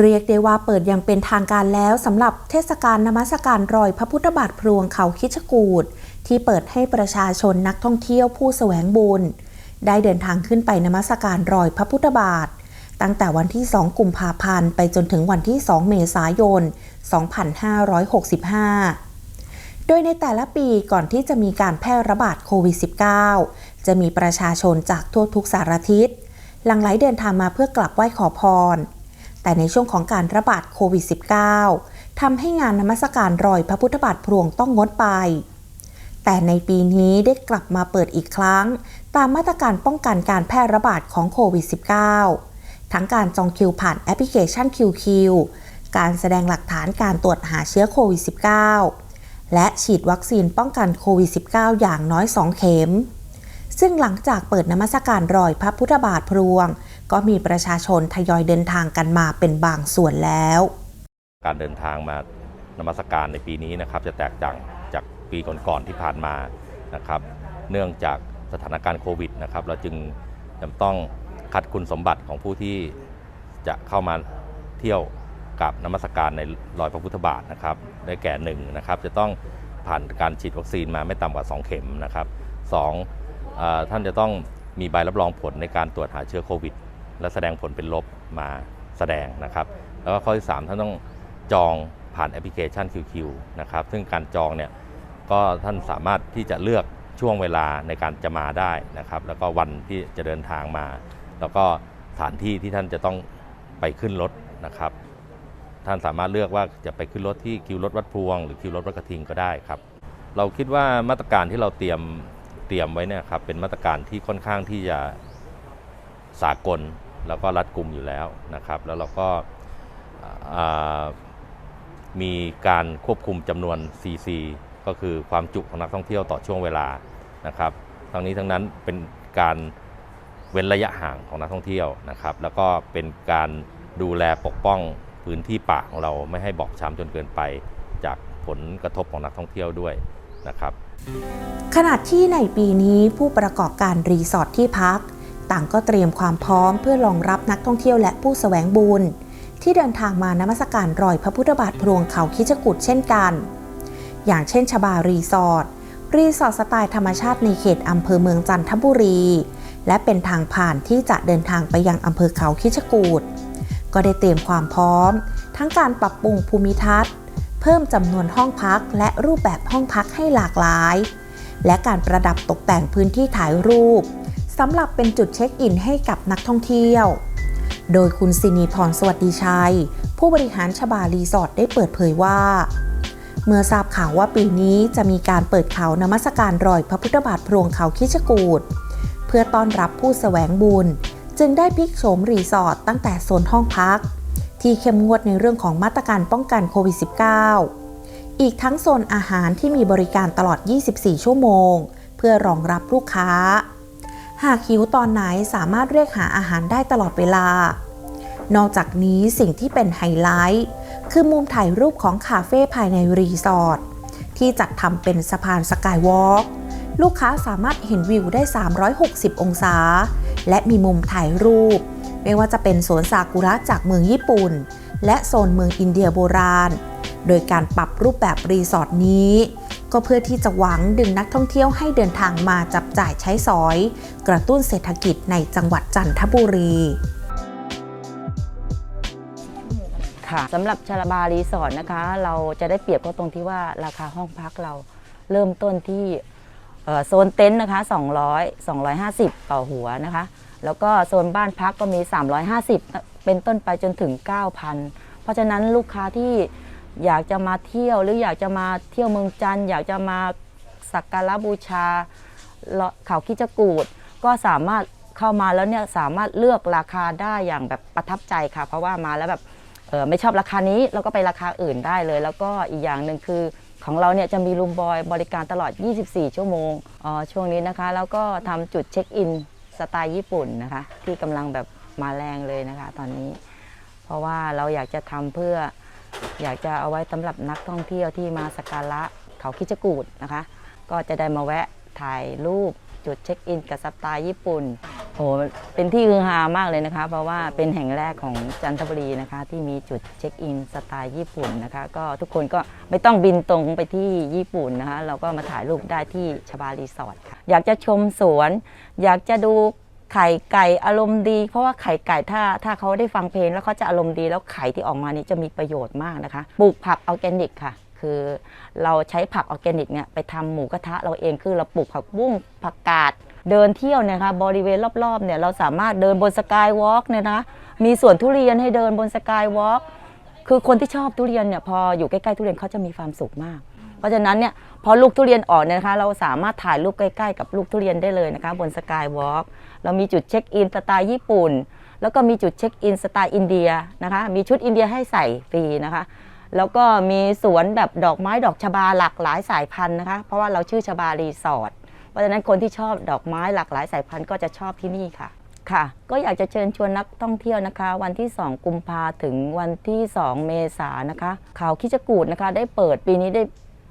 เรียกได้ว่าเปิดอย่างเป็นทางการแล้วสำหรับเทศกาลนมัสการรอยพระพุทธบาทพลวงเขาคิชกูดที่เปิดให้ประชาชนนักท่องเที่ยวผู้แสวงบุญ ได้เดินทางขึ้นไปนมัสการรอยพระพุทธบาท ตั้งแต่วันที่ 2 กุมภาพันธ์ไปจนถึงวันที่ 2 เมษายน 2565 โดยในแต่ละปีก่อนที่จะมีการแพร่ระบาดโควิด -19 จะมีประชาชนจากทั่วทุกสารทิศหลั่งไหลเดินทางมาเพื่อกลับไหว้ขอพร แต่ในช่วงของการระบาดโควิด -19 ทำให้งานนมัสการรอยพระพุทธบาทพลวงต้องงดไป แต่ในปีนี้ได้กลับมาเปิดอีกครั้ง ตามมาตรการป้องกันการแพร่ระบาดของโควิด -19 ทั้งการจองคิวผ่านแอปพลิเคชัน QQ การแสดงหลักฐานการตรวจหาเชื้อโควิด -19 และฉีดวัคซีนป้องกันโควิด -19 อย่างน้อย 2 เข็ม ซึ่งหลังจากเปิดนมัสการรอยพระพุทธบาทพลวง ก็มีประชาชนทยอยเดินทางกันมาเป็นบางส่วนแล้ว การเดินทางมานมัสการในปีนี้นะครับ จะแตกต่างจากปีก่อนๆที่ผ่านมานะครับ เนื่องจากสถานการณ์โควิดนะครับ เราจึงจำต้องคัดคุณสมบัติของผู้ที่จะเข้ามาเที่ยวกับนมัสการในรอยพระพุทธบาทนะครับ ได้แก่หนึ่งนะครับ จะต้องผ่านการฉีดวัคซีนมาไม่ต่ำกว่า 2 เข็มนะครับสองท่านจะต้องมีใบรับรองผลในการตรวจหาเชื้อโควิด และแสดงผลเป็นลบมาแสดงนะครับ แล้วก็ข้อที่ 3 ท่านต้องจองผ่านแอปพลิเคชัน QQ นะครับ ซึ่งการจองเนี่ยก็ท่านสามารถที่จะเลือกช่วงเวลาในการจะมาได้นะครับ แล้วก็วันที่จะเดินทางมา แล้วก็สถานที่ที่ท่านจะต้องไปขึ้นรถนะครับ ท่านสามารถเลือกว่าจะไปขึ้นรถที่คิวรถวัดพวง หรือคิวรถวัดกระทิงก็ได้ครับ เราคิดว่ามาตรการที่เราเตรียมเตรียมไว้เนี่ยครับเป็นมาตรการที่ค่อนข้างที่จะสากล แล้วก็รัดกลุ่มอยู่แล้วนะครับ แล้วเราก็มีการควบคุมจำนวน CC ก็คือความจุของนักท่องเที่ยวต่อช่วงเวลานะครับ ทั้งนี้ทั้งนั้นเป็นการเว้นระยะห่างของนักท่องเที่ยวนะครับ แล้วก็เป็นการดูแลปกป้องพื้นที่ป่าของเราไม่ให้บอบช้ำจนเกินไป จากผลกระทบของนักท่องเที่ยวด้วยนะครับ ขณะที่ในปีนี้ผู้ประกอบการรีสอร์ทที่พัก ต่างก็เตรียมความพร้อมเพื่อรองรับนักท่องเที่ยวและผู้แสวงบุญ ที่เดินทางมานมัสการรอยพระพุทธบาทพลวงเขาคิชกุดเช่นกัน อย่างเช่นชบารีสอร์ทรีสอร์ทสไตล์ธรรมชาติในเขตอำเภอเมืองจันทบุรี และเป็นทางผ่านที่จะเดินทางไปยังอำเภอเขาคิชกูดก็ได้เตรียมความพร้อม ทั้งการปรับปรุงภูมิทัศน์ เพิ่มจำนวนห้องพักและรูปแบบห้องพักให้หลากหลาย และการประดับตกแต่งพื้นที่ถ่ายรูป สำหรับเป็นจุดเช็คอินให้กับนักท่องเที่ยว โดยคุณสินีพรสวัสดีชัย ผู้บริหารชบารีสอร์ทได้เปิดเผยว่า เมื่อทราบข่าวว่าปีนี้จะมีการเปิดเขานมัสการรอยพระพุทธบาทพลวงเขาคิชกูดเพื่อต้อนรับผู้แสวงบุญ จึงได้พลิกโฉมรีสอร์ทตั้งแต่โซนห้องพัก ที่เข้มงวดในเรื่องของมาตรการป้องกันโควิด -19 อีกทั้งโซนอาหารที่มีบริการตลอด 24 ชั่วโมง เพื่อรองรับลูกค้า หากหิวตอนไหนสามารถเรียกหาอาหารได้ตลอดเวลา นอกจากนี้สิ่งที่เป็นไฮไลท์ คือมุมถ่ายรูปของคาเฟ่ภายในรีสอร์ทที่จัดทำเป็นสะพานสกายวอล์กลูกค้าสามารถเห็นวิวได้ 360 องศา และมีมุมถ่ายรูป ไม่ว่าจะเป็นสวนซากุระจากเมืองญี่ปุ่น และโซนเมืองอินเดียโบราณ โดยการปรับรูปแบบรีสอร์ทนี้ ก็เพื่อที่จะหวังดึงนักท่องเที่ยวให้เดินทางมาจับจ่ายใช้สอย กระตุ้นเศรษฐกิจในจังหวัดจันทบุรีค่ะสำหรับชาลาบารีสอร์ทนะคะ เราจะได้เปรียบก็ตรงที่ว่าราคาห้องพักเราเริ่มต้นที่โซนเต็นท์นะคะ200 250 ต่อหัวนะคะ แล้วก็โซนบ้านพักก็มี 350 เป็นต้นไปจนถึง 9,000 เพราะฉะนั้นลูกค้าที่ อยากจะมาเที่ยวหรืออยากจะมาเที่ยวเมืองจันทร์อยากจะมาสักการะบูชาเขาคิจกูดก็สามารถเข้ามาแล้วเนี่ยสามารถเลือกราคาได้อย่างแบบประทับใจค่ะ เพราะว่ามาแล้วแบบเออไม่ชอบราคานี้เราก็ไปราคาอื่นได้เลย แล้วก็อีกอย่างหนึ่งคือของเราเนี่ยจะมีรูมบอยบริการตลอด 24 ชั่วโมงอ๋อช่วงนี้นะคะ แล้วก็ทำจุดเช็คอินสไตล์ญี่ปุ่นนะคะ ที่กำลังแบบมาแรงเลยนะคะ ตอนนี้ เพราะว่าเราอยากจะทำเพื่อ อยากจะเอาไว้สำหรับนักท่องเที่ยวที่มาสักการะเขาคิจกูดนะคะ ก็จะได้มาแวะถ่ายรูปจุดเช็คอินกับสไตล์ญี่ปุ่นโอ้เป็นที่ฮือฮามากเลยนะคะ เพราะว่าเป็นแห่งแรกของจันทบุรีนะคะ ที่มีจุดเช็คอินสไตล์ญี่ปุ่นนะคะ ก็ทุกคนก็ไม่ต้องบินตรงไปที่ญี่ปุ่นนะคะ เราก็มาถ่ายรูปได้ที่ชบารีสอร์ทค่ะอยากจะชมสวน อยากจะดู ไข่ไก่อารมณ์ดี เพราะว่าไข่ไก่ถ้าถ้าเขาได้ฟังเพลงแล้วเขาจะอารมณ์ดีแล้วไข่ที่ออกมานี้จะมีประโยชน์มากนะคะปลูกผักออร์แกนิกค่ะ คือเราใช้ผักออร์แกนิกเนี่ยไปทำหมูกระทะเราเองคือเราปลูกผักบุ้งผักกาดเดินเที่ยวนี่ยค่ะบริเวณรอบๆเนี่ยเราสามารถเดินบนสกายวอล์กเนี่ยนะมีสวนทุเรียนให้เดินบนสกายวอล์กคือคนที่ชอบทุเรียนเนี่ยพออยู่ใกล้ๆทุเรียนเขาจะมีความสุขมาก ราะฉะนั้นเนี่ยพอลูกทุเรียนออกเนี่ยนะคะ เราสามารถถ่ายรูปใกล้ๆกับลูกทุเรียนได้เลยนะคะ บนสกายวอล์กเรามีจุดเช็คอินสไตล์ญี่ปุ่น แล้วก็มีจุดเช็คอินสไตล์อินเดียนะคะ มีชุดอินเดียให้ใส่ฟรีนะคะ แล้วก็มีสวนแบบดอกไม้ดอกชบาหลากหลายสายพันธุ์นะคะ เพราะว่าเราชื่อชบารีสอร์ทเพราะฉะนั้นคนที่ชอบดอกไม้หลากหลายสายพันธุ์ก็จะชอบที่นี่ค่ะค่ะก็อยากจะเชิญชวนนักท่องเที่ยวนะคะ วันที่ 2 กุมภาถึงวันที่ 2 เมษายนนะคะเขาคิจกูดนะคะ ได้เปิดปีนี้ได้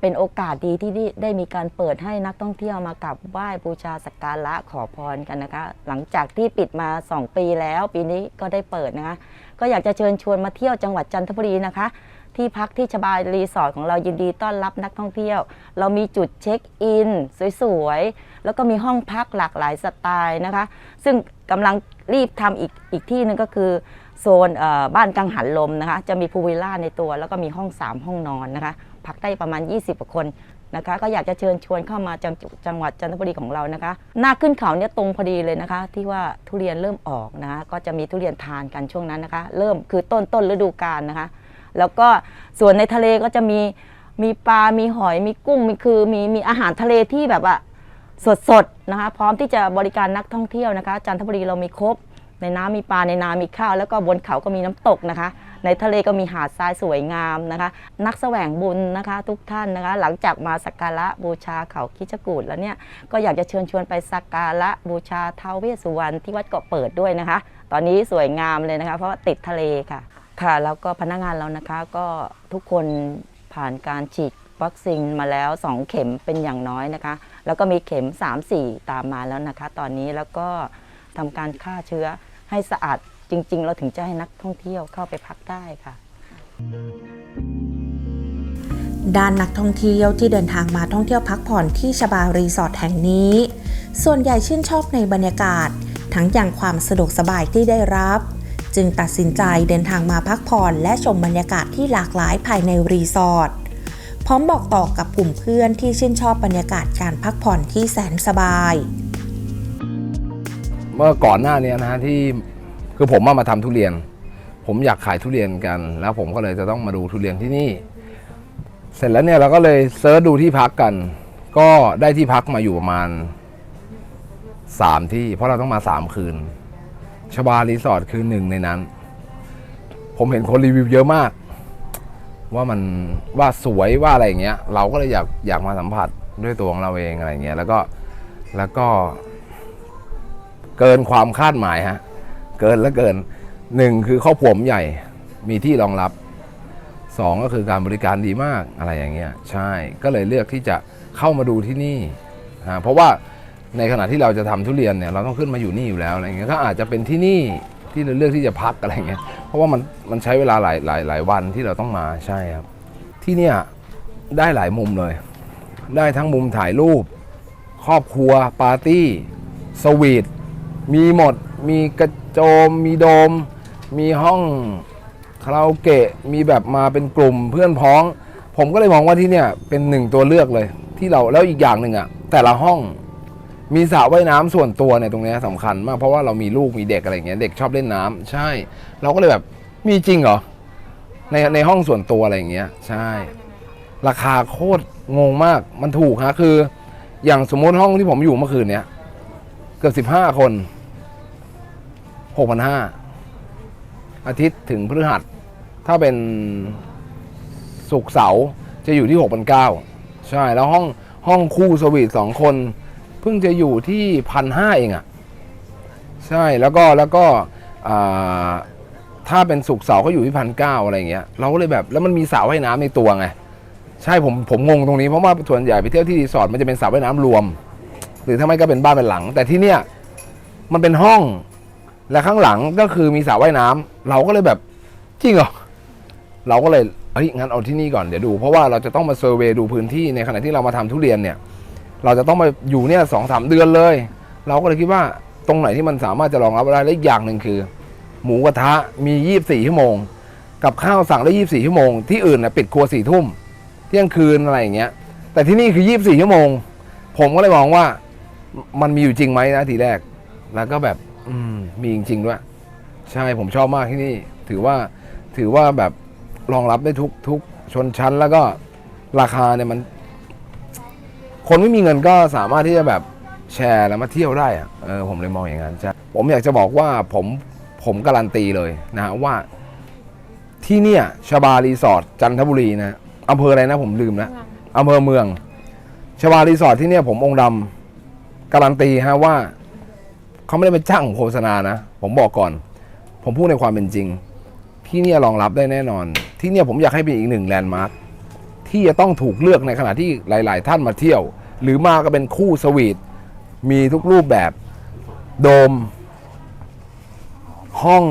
เป็นโอกาสดีที่ได้มีการเปิดให้นักท่องเที่ยวมากราบไหว้บูชาสักการะขอพรกันนะคะ หลังจากที่ปิดมา 2 ปีแล้ว ปีนี้ก็ได้เปิดนะคะ ก็อยากจะเชิญชวนมาเที่ยวจังหวัดจันทบุรีนะคะ ที่พักที่ชบายรีสอร์ทของเรายินดีต้อนรับนักท่องเที่ยว เรามีจุดเช็คอิน สวยๆ แล้วก็มีห้องพักหลากหลายสไตล์นะคะ ซึ่งกำลังรีบทำอีกอีกที่หนึงก็คือโซนบ้านกังหันลมนะคะ จะมีพูลวิลล่าในตัว แล้วก็มีห้อง 3 ห้องนอนนะคะ พักได้ประมาณ 20กว่าคนนะคะ ก็อยากจะเชิญชวนเข้ามาจังจังหวัดจันทบุรีของเรานะคะ หน้าขึ้นเขาเนี่ยตรงพอดีเลยนะคะ ที่ว่าทุเรียนเริ่มออกนะคะก็จะมีทุเรียนทานกันช่วงนั้นนะคะ เริ่มคือต้นต้นฤดูกาลนะคะ แล้วก็ส่วนในทะเลก็จะมีมีปลา มีหอย มีกุ้ง มีคือ มีมีอาหารทะเลที่แบบว่าสดๆนะคะ พร้อมที่จะบริการนักท่องเที่ยวนะคะ จันทบุรีเรามีครบ ในน้ำมีปลาในนา มีข้าว แล้วก็บนเขาก็มีน้ำตกนะคะ ในทะเลก็มีหาดทรายสวยงามนะคะ นักแสวงบุญนะคะทุกท่านนะคะ หลังจากมาสักการะบูชาเขาคิจกูดแล้วเนี่ยก็อยากจะเชิญชวนไปสักการะบูชาเทวเวสสุวรรณที่วัดเกาะเปิดด้วยนะคะ ตอนนี้สวยงามเลยนะคะ เพราะว่าติดทะเลค่ะค่ะแล้วก็พนักงานเรานะคะก็ทุกคนผ่านการฉีดวัคซีนมาแล้ว 2 เข็มเป็นอย่างน้อยนะคะ แล้วก็มีเข็ม 3 4 ตามมาแล้วนะคะ ตอนนี้แล้วก็ทำการฆ่าเชื้อให้สะอาด จริง ๆ เราถึงจะให้นักท่องเที่ยวเข้าไปพักได้ค่ะ ด้านนักท่องเที่ยวที่เดินทางมาท่องเที่ยวพักผ่อนที่ชบารีสอร์ทแห่งนี้ ส่วนใหญ่ชื่นชอบในบรรยากาศ ทั้งอย่างความสะดวกสบายที่ได้รับ จึงตัดสินใจเดินทางมาพักผ่อนและชมบรรยากาศที่หลากหลายภายในรีสอร์ทพร้อมบอกต่อกับกลุ่มเพื่อนที่ชื่นชอบบรรยากาศการพักผ่อนที่แสนสบาย เมื่อก่อนหน้านี้นะฮะที่ คือผมมามาทำทุเรียน ผมอยากขายทุเรียนกัน แล้วผมก็เลยจะต้องมาดูทุเรียนที่นี่ เสร็จแล้วเนี่ยเราก็เลยเซิร์ชดูที่พักกัน ก็ได้ที่พักมาอยู่ประมาณสามที่ เพราะเราต้องมาสามคืนชบารีสอร์ทคือหนึ่งในนั้น ผมเห็นคนรีวิวเยอะมาก ว่ามันว่าสวยว่าอะไรอย่างเงี้ย เราก็เลยอยากอยากมาสัมผัสด้วยตัวของเราเองอะไรเงี้ย แล้วก็แล้วก็ เกินความคาดหมายฮะ เกินและเกินหนึ่งคือครอบครัวผมใหญ่มีที่รองรับสองก็คือการบริการดีมากอะไรอย่างเงี้ยใช่ก็เลยเลือกที่จะเข้ามาดูที่นี่ฮะเพราะว่าในขณะที่เราจะทำทุเรียนเนี่ยเราต้องขึ้นมาอยู่นี่อยู่แล้วอะไรเงี้ยก็อาจจะเป็นที่นี่ที่เราเลือกที่จะพักอะไรเงี้ยเพราะว่ามันมันใช้เวลาหลายหลายหลายวันที่เราต้องมาใช่ครับ ที่เนี่ยได้หลายมุมเลย ได้ทั้งมุมถ่ายรูป ครอบครัวปาร์ตี้สวีทมีหมดมีกระ โจม มีโดม มีห้องคาราโอเกะมีแบบมาเป็นกลุ่มเพื่อนพ้อง ผมก็เลยมองว่าที่เนี่ยเป็นหนึ่งตัวเลือกเลย ที่เราแล้วอีกอย่างหนึ่งอะแต่ละห้องมีสระว่ายน้ำส่วนตัวเนี่ยตรงนี้ยสำคัญมาก เพราะว่าเรามีลูกมีเด็กอะไรเงี้ยเด็กชอบเล่นน้ำใช่ เราก็เลยแบบมีจริงเหรอในในห้องส่วนตัวอะไรอย่างเงี้ยใช่ ราคาโคตรงงมากมันถูกฮะคือ อย่างสมมติห้องที่ผมอยู่เมื่อคืนเนี้ยเกือบสิบห้าคน หกพันห้าอาทิตย์ถึงพฤหัส ถ้าเป็นศุกร์เสาร์จะอยู่ที่หกพันเก้าใช่ แล้วห้องห้องคู่สวีทสองคน เพิ่งจะอยู่ที่พันห้าเองอะ่ะ ใช่แล้วก็แล้วก็ถ้าเป็นศุกเสาร์ก็อยู่ที่พันเก้าอะไรเงี้ย เราก็เลยแบบแล้วมันมีสระว่ายน้ำในตัวไง ใช่ผมผมงงตรงนี้เพราะว่าส่วนใหญ่ไปเที่ยวที่รีสอร์ทมันจะเป็นสระว่ายน้ำรวม หรือถ้าไม่ก็เป็นบ้านเป็นหลัง แต่ที่เนี่ยมันเป็นห้อง และข้างหลังก็คือมีสระว่ายน้ำเราก็เลยแบบจริงเหรอเราก็เลยเฮ้ยงั้นเอาที่นี่ก่อนเดี๋ยวดู เพราะว่าเราจะต้องมาเซอร์เวย์ดูพื้นที่ในขณะที่เรามาทำทุเรียนเนี่ย เราจะต้องมาอยู่เนี่ยสองสามเดือนเลย เราก็เลยคิดว่าตรงไหนที่มันสามารถจะรองรับได้และอีกอย่างหนึ่งคือ หมูกระทะมี24ชั่วโมง กับข้าวสั่งได้24ชั่วโมงที่อื่นนะปิดครัวสี่ทุ่มเที่ยงคืนอะไรอย่างเงี้ย แต่ที่นี่คือ24ชั่วโมง ผมก็เลยมองว่ามันมีอยู่จริงไหมนะทีแรกแล้วก็แบบ อืมมีจริงๆด้วย ใช่ผมชอบมากที่นี่ ถือว่าถือว่าแบบรองรับได้ทุกทุกชนชั้นแล้วก็ราคาเนี่ยมัน คนไม่มีเงินก็สามารถที่จะแบบแชร์แล้วมาเที่ยวได้อะเออผมเลยมองอย่างนั้นใช่ผมอยากจะบอกว่าผมผมการันตีเลยนะฮะว่า ที่เนี่ยชบารีสอร์ทจันทบุรีนะอำเภออะไรนะผมลืมแล้วอำเภอเมืองชบารีสอร์ทที่เนี่ยผมองค์ดำการันตีฮะว่า เขาไม่ได้เป็นจ้างโฆษณานะ ผมบอกก่อน ผมพูดในความเป็นจริง ที่เนี่ยรองรับได้แน่นอน ที่เนี่ยผมอยากให้เป็นอีกหนึ่งแลนด์มาร์คที่จะต้องถูกเลือกในขณะที่หลาย ๆ ท่านมาเที่ยว หรือมาก็เป็นคู่สวีทมีทุกรูปแบบโดม ห้อง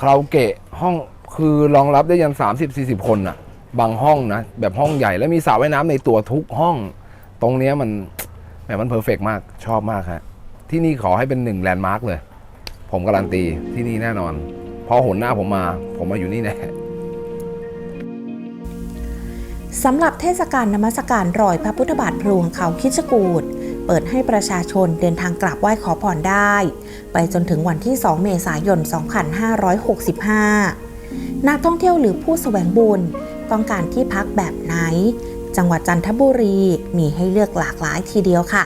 คาราโอเกะห้องคือรองรับได้ยัน 30-40 คนอะบางห้องนะ แบบห้องใหญ่แล้วมีสระว่ายน้ำในตัวทุกห้อง ตรงนี้มันแบบมันเพอร์เฟกมากชอบมากฮะ ที่นี่ขอให้เป็นหนึ่งแลนด์มาร์กเลย ผมการันตีที่นี่แน่นอน พอหนหน้าผมมา ผมมาอยู่นี่แน่สำหรับเทศกาลนมัสการรอยพระพุทธบาทพลวงเขาคิดจกูดเปิดให้ประชาชนเดินทางกราบไหว้ขอพรได้ ไปจนถึงวันที่ 2 เมษายน 2565 นักท่องเที่ยวหรือผู้แสวงบุญต้องการที่พักแบบไหน จังหวัดจันทบุรีมีให้เลือกหลากหลายทีเดียวค่ะ